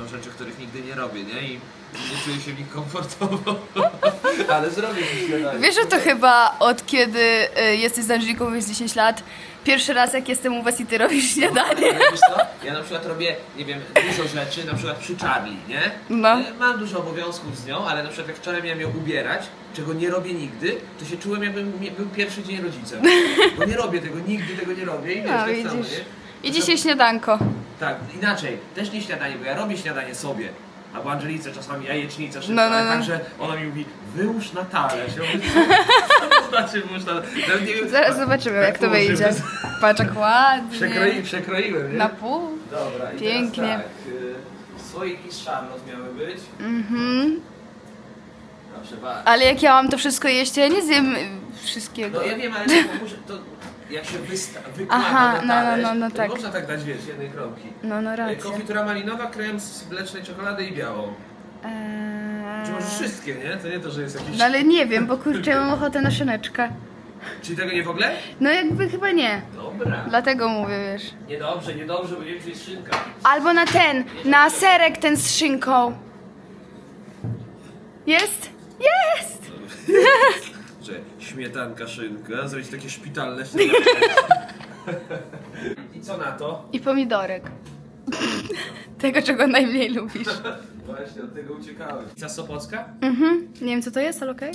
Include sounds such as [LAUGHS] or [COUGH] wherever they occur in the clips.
są rzeczy, których nigdy nie robię, nie? I nie czuję się w nich komfortowo. [LAUGHS] Ale zrobię ci śniadanie. Wiesz, że to chyba od kiedy y, jesteś z Angeliką, jest 10 lat, pierwszy raz jak jestem u was i ty robisz śniadanie. Ale wiesz co? Ja na przykład robię, nie wiem, dużo rzeczy, na przykład przy Charlie, nie? No. E, Mam dużo obowiązków z nią, ale na przykład jak wczoraj miałem ją ubierać, czego nie robię nigdy, to się czułem jakbym mie- był pierwszy dzień rodzicem. Bo nie robię tego, nigdy tego nie robię i wiesz, No, tak widzisz. samo, nie? I dzisiaj śniadanko. Tak, inaczej, też nie śniadanie, bo ja robię śniadanie sobie. Albo Angelice czasami jajecznicę szybko, No, no, ale no. także ona mi mówi, wyłóż na talerz. Ja mówię, co to znaczy wyłóż na talerz? Nawet nie wiem, Zaraz zobaczymy, jak to położymy. wyjdzie. Patrz, jak ładnie. Przekroi, przekroiłem, nie? Na pół. Dobra, i Pięknie. teraz tak, y, słoiki z Charlotte miały być. Mhm. Proszę bardzo. Ale jak ja mam to wszystko jeść, to ja nie zjem y, wszystkiego. No ja wiem, ale to, muszę, to jak się wysta- wykłada Aha, na no, talerz, no, no, no to tak. nie można tak dać, wiesz, jednej kromki. No, no racja. Konfitura malinowa, krem z mlecznej czekolady i białą. Czy możesz Eee... wszystkie, nie? To nie to, że jest jakiś... No ale nie wiem, bo kurczę, mam ochotę na szyneczkę. Czyli tego nie w ogóle? No jakby chyba nie. Dobra. Dlatego mówię, wiesz. Niedobrze, niedobrze, bo nie wiem, czy jest szynka. Albo na ten, na serek ten z szynką. Jest? Jest! [LAUGHS] Że śmietanka, szynka, zrobić takie szpitalne [LAUGHS] śniadanie. I co na to? I pomidorek. Tego, czego najmniej lubisz. Właśnie, od tego uciekałem. Pizza Sopocka? Mhm. Nie wiem, co to jest, ale okej.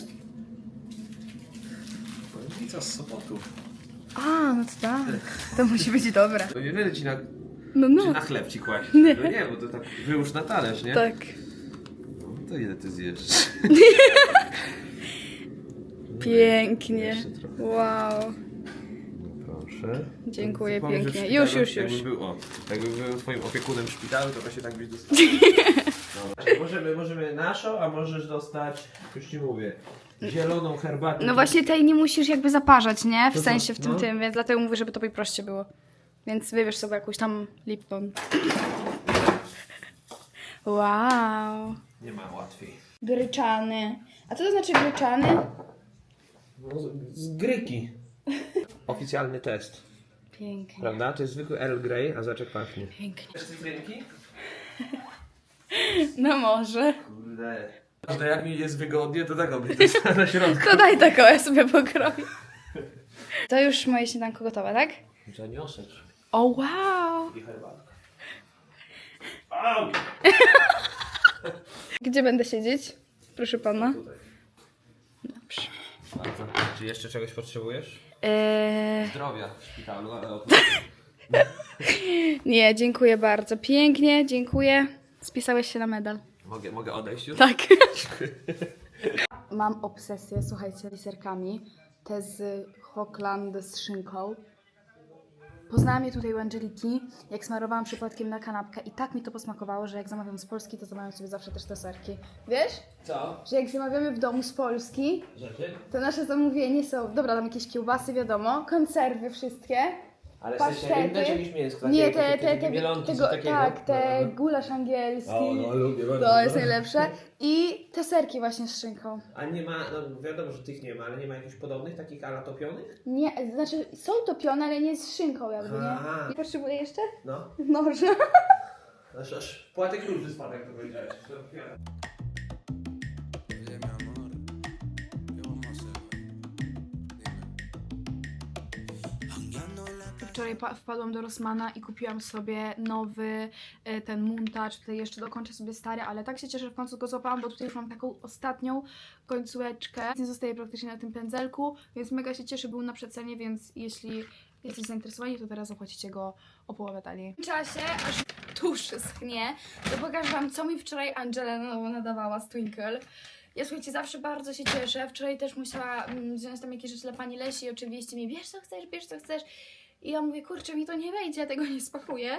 Pizza z Sopotu. A, no to tak. To musi być dobre. To nie będę ci na, No, czy no. na chleb ci kłaść. Nie. No nie, bo to tak wyłóż na talerz, nie? Tak. No, to ile ty zjesz? [LAUGHS] Pięknie. Jeszcze trochę. Wow. Proszę. Dziękuję Powiem, że w pięknie. szpitalu, Już, już, już. Jakbym był, o, jakbym był twoim opiekunem w szpitalu, to właśnie tak byś dostał. [LAUGHS] Dobra. Możemy, możemy naszą, a możesz dostać, już ci mówię, zieloną herbatę. No właśnie tej nie musisz jakby zaparzać, nie? W To co? sensie w tym No. tym, więc dlatego mówię, żeby tobie proście było. Więc wybierz sobie jakąś tam Lipton. Wow. Nie ma łatwiej. Gryczany. A co to znaczy gryczany? No, z, z gryki. [LAUGHS] Oficjalny test, Pięknie. prawda? To jest zwykły Earl Grey, a zaczek pachnie. Pięknie. Chcesz ręki? [LAUGHS] No może. Kurde. To jak mi jest wygodnie, to tak to na [LAUGHS] środku. To daj taką, ja sobie pokroję. To już moje śniadanko gotowe, tak? Zaniosesz O wow! i herbatka. Au! Gdzie będę siedzieć? Proszę pana. Tutaj. Dobrze. Bardzo. Czy jeszcze czegoś potrzebujesz? Eee, Zdrowia w szpitalu, ale o [LAUGHS] nie, dziękuję bardzo. Pięknie, dziękuję. Spisałeś się na medal. mogę, mogę odejść już? Tak. [LAUGHS] Mam obsesję, słuchajcie, liserkami. Te z Hochland z szynką. Poznałam je tutaj u Angeliki, jak smarowałam przypadkiem na kanapkę i tak mi to posmakowało, że jak zamawiam z Polski, to zamawiam sobie zawsze też te serki. Wiesz? Co? Że jak zamawiamy w domu z Polski, Rzeczy? to nasze zamówienie są, dobra, tam jakieś kiełbasy, wiadomo, konserwy wszystkie, Ale pasztety. jakieś mięsko? Nie, takie- te, takie- te, takie te, mielonki, tego, coś takiego? tak, te No, no. gulasz angielski. O, no, lubię bardzo. To jest najlepsze. I te serki właśnie z szynką. A nie ma, no wiadomo, że tych nie ma, ale nie ma jakichś podobnych, takich ala topionych? Nie, znaczy są topione, ale nie z szynką jakby, Aha. nie? I potrzebuję jeszcze? No. Noże. Aż, aż płatek różny spadek, jak to powiedziałeś. Wczoraj pa- wpadłam do Rossmana i kupiłam sobie nowy e, ten montaż. Tutaj jeszcze dokończę sobie stary, ale tak się cieszę, że w końcu go złapałam, bo tutaj już mam taką ostatnią końcóweczkę. Nie zostaje praktycznie na tym pędzelku, więc mega się cieszę, był na przecenie, więc jeśli jesteście zainteresowani, to teraz zapłacicie go o połowę taniej. W czasie, aż tusz schnie, to pokażę wam, co mi wczoraj Angela nadawała z Twinkle. Ja słuchajcie, zawsze bardzo się cieszę. Wczoraj też musiała mm, wziąć tam jakieś rzeczy dla pani Lesi oczywiście mi bierz co chcesz, bierz co chcesz. I ja mówię, kurczę, mi to nie wejdzie, ja tego nie spakuję,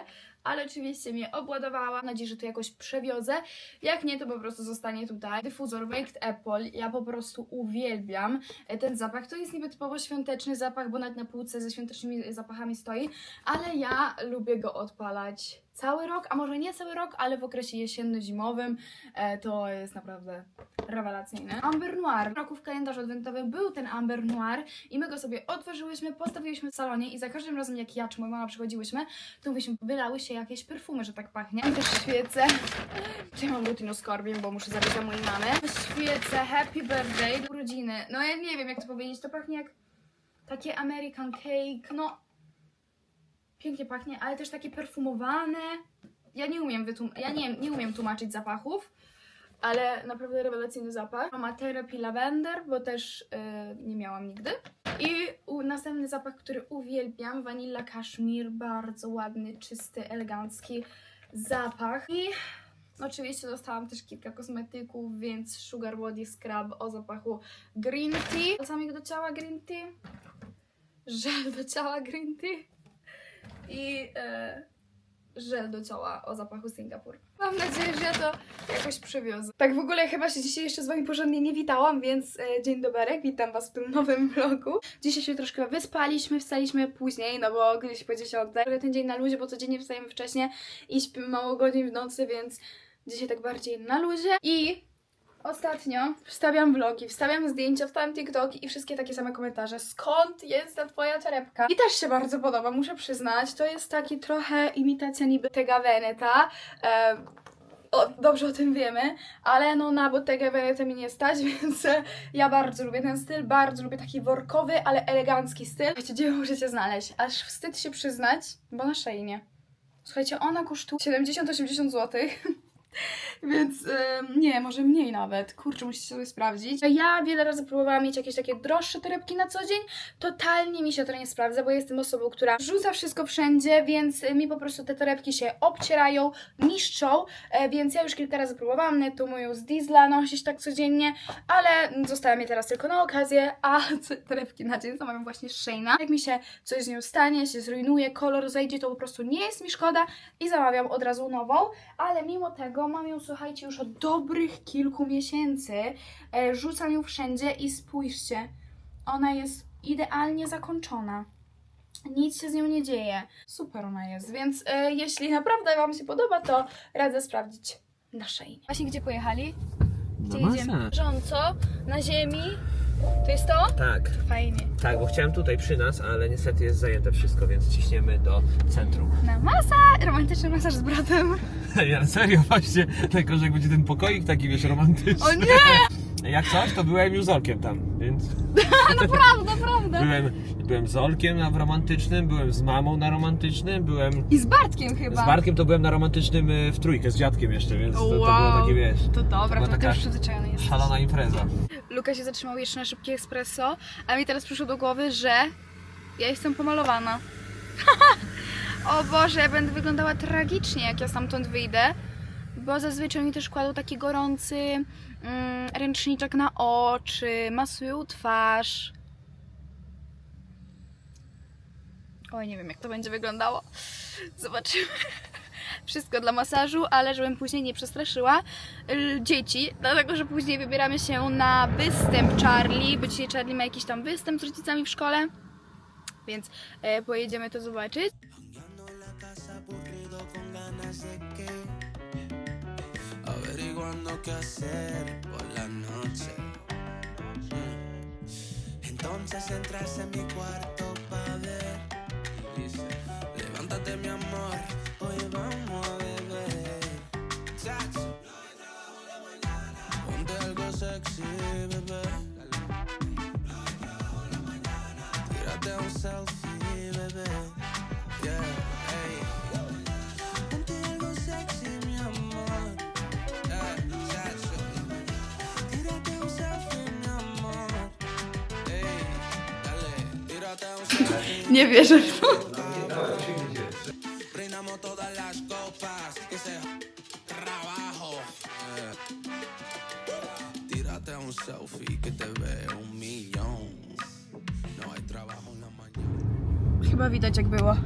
ale oczywiście mnie obładowała. Mam nadzieję, że to jakoś przewiozę. Jak nie, to po prostu zostanie tutaj. Dyfuzor Baked Apple, ja po prostu uwielbiam ten zapach. To jest niby typowo świąteczny zapach, bo nawet na półce ze świątecznymi zapachami stoi, ale ja lubię go odpalać cały rok, a może nie cały rok, ale w okresie jesienno-zimowym e, to jest naprawdę rewelacyjne. Amber Noir. W roku w kalendarzu adwentowym był ten Amber Noir i my go sobie otworzyłyśmy, postawiliśmy w salonie i za każdym razem jak ja czy moja mama przychodziłyśmy, to mówiliśmy, wylały się jakieś perfumy, że tak pachnie. Mam też świecę. Tutaj mam rutin z korbiem, bo muszę zabrać dla mojej mamy. Świecę, happy birthday, urodziny. No ja nie wiem jak to powiedzieć, to pachnie jak takie American cake, no pięknie pachnie, ale też takie perfumowane. Ja nie umiem wytłum- ja nie, nie umiem tłumaczyć zapachów, ale naprawdę rewelacyjny zapach. Mam Therapy Lavender, bo też y, nie miałam nigdy. I następny zapach, który uwielbiam, Vanilla Cashmere, bardzo ładny, czysty, elegancki zapach. I oczywiście dostałam też kilka kosmetyków, więc Sugar Body Scrub o zapachu Green Tea. Balsamik do ciała Green Tea, żel do ciała Green Tea i e, żel do ciała o zapachu Singapur. Mam nadzieję, że ja to jakoś przywiozę. Tak w ogóle chyba się dzisiaj jeszcze z wami porządnie nie witałam, więc e, dzień dobry, witam was w tym nowym vlogu. Dzisiaj się troszkę wyspaliśmy, wstaliśmy później, no bo gdzieś po 10. Trochę ten dzień na luzie, bo codziennie wstajemy wcześniej i śpimy mało godzin w nocy, więc dzisiaj tak bardziej na luzie. I Ostatnio wstawiam vlogi, wstawiam zdjęcia, wstawiam TikToki i wszystkie takie same komentarze. Skąd jest ta twoja torebka? I też się bardzo podoba, muszę przyznać. To jest taki trochę imitacja niby Bottega Veneta. E, o, dobrze o tym wiemy, ale no na Bottega Veneta mi nie stać, [LAUGHS] więc ja bardzo lubię ten styl, bardzo lubię taki workowy, ale elegancki styl. Słuchajcie, gdzie możecie znaleźć? Aż wstyd się przyznać, bo na szyi nie. Słuchajcie, ona kosztuje 70-80 zł. [LAUGHS] [LAUGHS] Więc em, nie, może mniej nawet. Kurczę, musicie sobie sprawdzić. Ja wiele razy próbowałam mieć jakieś takie droższe torebki na co dzień. Totalnie mi się to nie sprawdza, bo jestem osobą, która rzuca wszystko wszędzie, więc mi po prostu te torebki się obcierają, niszczą. E, więc ja już kilka razy próbowałam netu moją z Diesla nosić tak codziennie, ale została mi teraz tylko na okazję, a [LAUGHS] torebki na dzień zamawiam właśnie Shayna. Jak mi się coś z nią stanie, się zrujnuje, kolor zejdzie, to po prostu nie jest mi szkoda i zamawiam od razu nową, ale mimo tego mam ją, słuchajcie, już od dobrych kilku miesięcy. E, rzucam ją wszędzie i spójrzcie, ona jest idealnie zakończona. Nic się z nią nie dzieje. Super ona jest, więc e, jeśli naprawdę Wam się podoba, to radzę sprawdzić na Shaynie. Właśnie gdzie pojechali? Gdzie Na jedziemy? masaż. Rząco, na ziemi. To jest to? Tak, Fajnie. tak, bo chciałem tutaj przy nas, ale niestety jest zajęte wszystko, więc ciśniemy do centrum. Na masa! Romantyczny masaż z bratem. [LAUGHS] Ja serio, właśnie, tylko że jak będzie ten pokoik taki, wiesz, romantyczny. O nie! Jak coś, to byłem już z Olkiem tam, więc... [LAUGHS] Naprawdę, naprawdę. Byłem, byłem z Olkiem na romantycznym, byłem z mamą na romantycznym, byłem... I z Bartkiem chyba. Z Bartkiem to byłem na romantycznym y, w trójkę, z dziadkiem jeszcze, więc to, to było takie, wiesz, To dobra, była to, taka już przyzwyczajony jest. szalona impreza. Luka się zatrzymał jeszcze na szybkie espresso, a mi teraz przyszło do głowy, że ja jestem pomalowana. [LAUGHS] o Boże, ja będę wyglądała tragicznie, jak ja stamtąd wyjdę, bo zazwyczaj mi też kładą taki gorący mm, ręczniczek na oczy, masują twarz. Oj, nie wiem jak to będzie wyglądało. Zobaczymy. [LAUGHS] Wszystko dla masażu, ale żebym później nie przestraszyła dzieci, dlatego że później wybieramy się na występ Charlie, bo dzisiaj Charlie ma jakiś tam występ z rodzicami w szkole, więc e, pojedziemy to zobaczyć. buscando qué hacer por la noche. Entonces entras en mi cuarto para ver. Levántate, mi amor, hoy vamos a beber. Ponte algo sexy, trabajo en la mañana. Chyba widać jak było.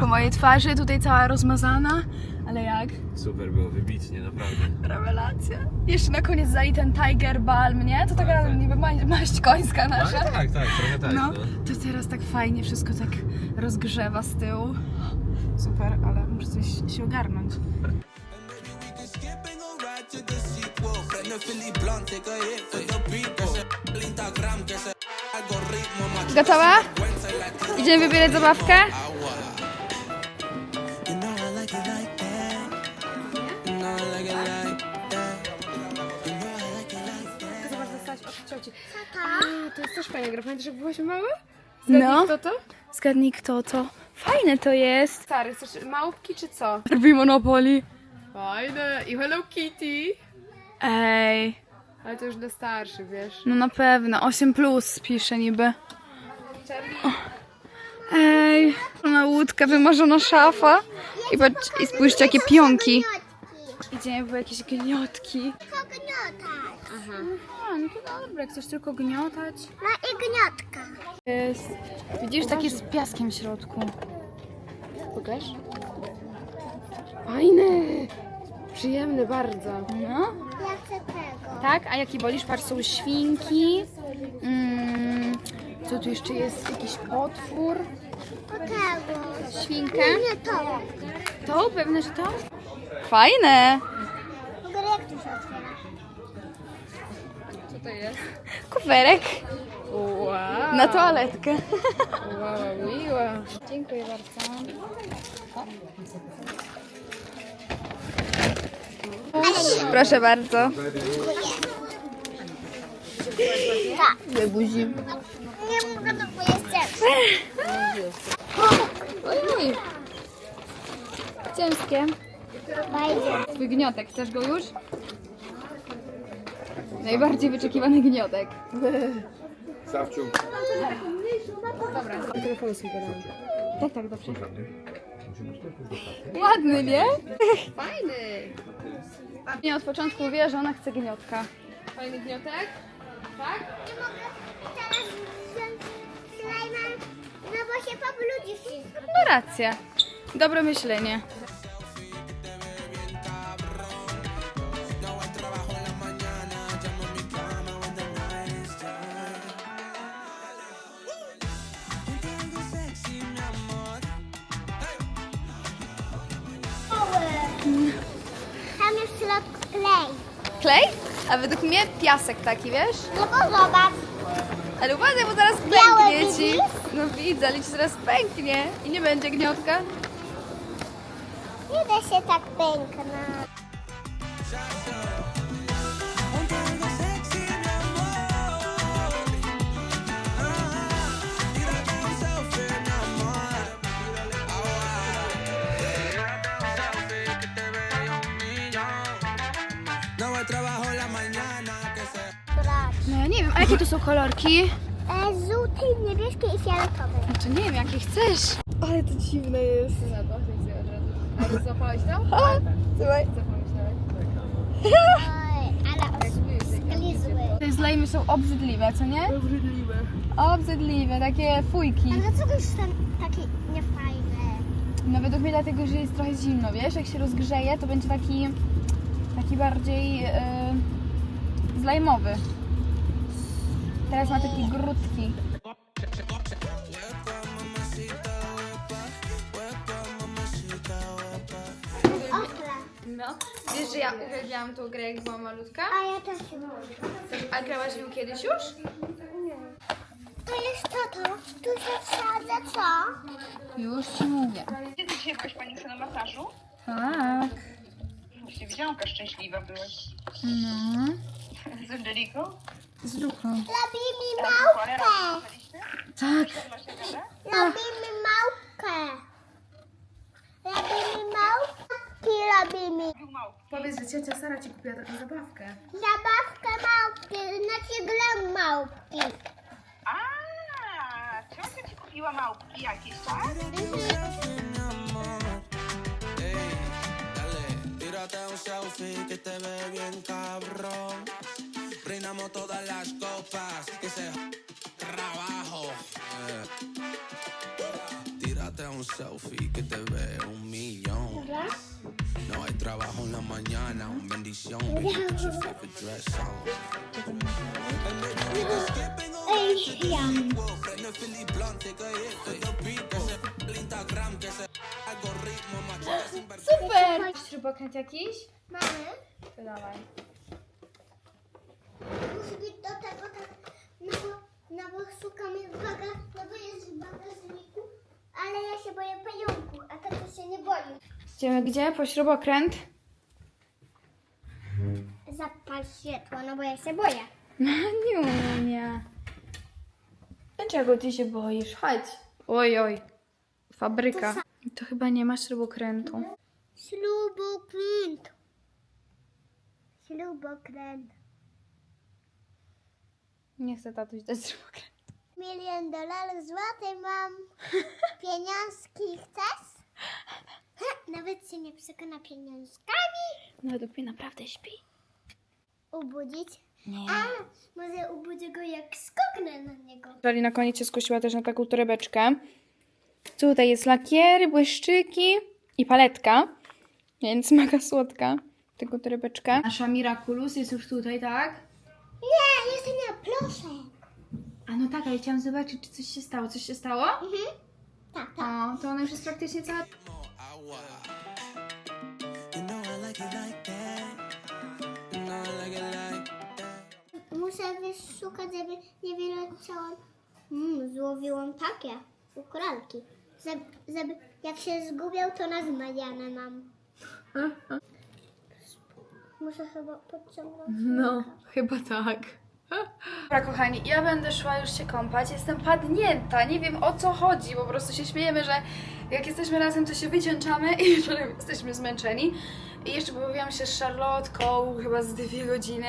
Po mojej twarzy, tutaj cała rozmazana? Super było, wybitnie, naprawdę. [LAUGHS] Rewelacja. Jeszcze na koniec zali ten Tiger Balm, nie? To taka Tak, niby ma- maść końska nasza. Ale tak, tak, trochę tak, No, no. to teraz tak fajnie wszystko tak rozgrzewa z tyłu. Super, ale muszę coś się ogarnąć. And baby, we can to jest też fajna gra. Pamiętasz jak byłyśmy małe? No. Kto to? Zgadnij kto to. Fajne to jest. Stary, chcesz małpki czy co? Robi Monopoly. Fajne. I Hello Kitty. Ej, Ale to już dla starszych, wiesz. no na pewno. 8 plus pisze niby. Ej, na łódkę wymarzona szafa. I, patrz, I spójrzcie jakie pionki. Idziemy po jakieś gniotki. A, no to dobra, jak chcesz tylko gniotać. No i gniotka. Jest. Widzisz, taki z piaskiem w środku. Pokaż. Fajny. Przyjemny bardzo. No. Ja chcę tego. Tak, a jaki wolisz? Patrz, są świnki. Mm, co tu jeszcze jest? Jakiś potwór. Do tego. Świnkę. Nie to. To? Pewne, że to? Fajne. W ogóle jak to się otwiera? Co to jest? Kuferek Wow. na toaletkę. Wow, miła. Dziękuję bardzo. Proszę bardzo. Tak. Nie buzi. Nie mogę to. Ojej. Ciężkie. Twój gniotek, chcesz go już? Najbardziej wyczekiwany gniotek. Sawciu. Sobie gadam. Tak, tak, dobrze. Ładny, nie? Fajny. Nie, od początku wie, że ona chce gniotka. Fajny gniotek? Tak? Nie mogę teraz wziąć slajma, no bo się pobludzi wszystko. No racja. Dobre myślenie. Środku klej. Klej? A według mnie piasek taki, wiesz? No bo zobacz. Ale uważaj, bo zaraz Białe pęknie ci. widzisz? No widzę, ale ci zaraz pęknie. I nie będzie gniotka. Nie da się tak pękna. A jakie tu są kolorki? E, żółty, niebieski i fioletowy. Znaczy nie wiem, jakie chcesz. Ale to dziwne jest. To, złapałeś to? [LAUGHS] Słuchaj. Oj, ale osklizły. Te slajmy są obrzydliwe, co nie? Obrzydliwe. Obrzydliwe, takie fujki. A dlaczego jest ten taki niefajny? No według mnie dlatego, że jest trochę zimno, wiesz? Jak się rozgrzeje, to będzie taki, taki bardziej yy, zlajmowy. Teraz ma takie grudki. Okla. No. Wiesz, że ja uwielbiałam tą grę, jak była malutka? A ja też lubię. A grałaś nią kiedyś już? To jest to, to. Tu się wsadza co? Już ci mówię. Kiedy dzisiaj byłaś Pani na masażu? Tak. Właśnie widziałam, jaka szczęśliwa byłaś. No. [LAUGHS] Z Angeliką? Z. Robimy jechaliście? Tak. Robimy małpkę. Robimy małpki, robimy. Powiedz, że ciocia Sara ci kupiła taką zabawkę. Zabawkę małpki, znaczy grę małpki. A, ciocia Ci kupiła małpki jakieś, tak? Dale, tírate un selfie que te ve bien cabrón. llenamos todas las copas y se trabajo. Eh. Tírate un selfie que te ve un millón. No hay trabajo en la mañana, un bendición. Super! Śrubokręt jakiś? Mamy. To dawaj. Musi być do tego tak, no bo, no bo szukamy baga, no bo jest w bagażniku, ale ja się boję pająku, a tato się nie boi. Idziemy gdzie? Po śrubokręt? Zapal światło, no bo ja się boję. [LAUGHS] No nie. Czego ty się boisz? Chodź. Oj, oj. Fabryka. To chyba nie ma śrubokrętu. Śrubokręt. Śrubokręt. Nie chcę tatuś dać [LAUGHS] śrubokrętu. Milion dolarów złotych mam. [LAUGHS] Pieniążki chcesz? [LAUGHS] Nawet się nie przekona pieniążkami. No dupie naprawdę śpi. Ubudzić? Nie. A, może ubudzę go jak skoknę na niego. Czyli na koniec się skusiła też na taką torebeczkę. Tutaj jest lakier, błyszczyki i paletka, więc mega słodka tego torebeczka. Nasza Miraculous jest już tutaj, tak? Nie, jeszcze nie, proszę. A no tak, ale chciałam zobaczyć, czy coś się stało. Coś się stało? Tak, tak. O, to ona już jest praktycznie cała... Muszę wyszukać, żeby nie wyleciałam. Mm, złowiłam takie ukralki. Żeby, żeby jak się zgubiał, to na zmianę mam. Muszę chyba podciągnąć. No, chyba tak. Dobra, kochani, ja będę szła już się kąpać. Jestem padnięta, nie wiem o co chodzi. Po prostu się śmiejemy, że jak jesteśmy razem, to się wyciączamy i [LAUGHS] wieczorem jesteśmy zmęczeni. I jeszcze pobawiłam się z Charlotką chyba z dwie godziny.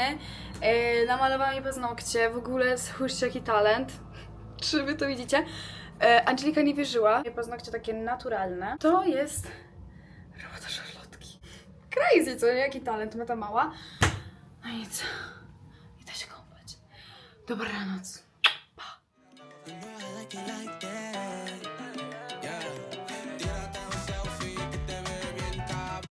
Yy, namalowałam jej paznokcie. W ogóle spójrzcie jaki talent. Czy wy to widzicie? E, Angelika nie wierzyła. Jej paznokcie takie naturalne. To jest robota Charlotki. Crazy, co nie? Jaki talent ma ta mała. No nic. Idę się kąpać. Dobranoc. You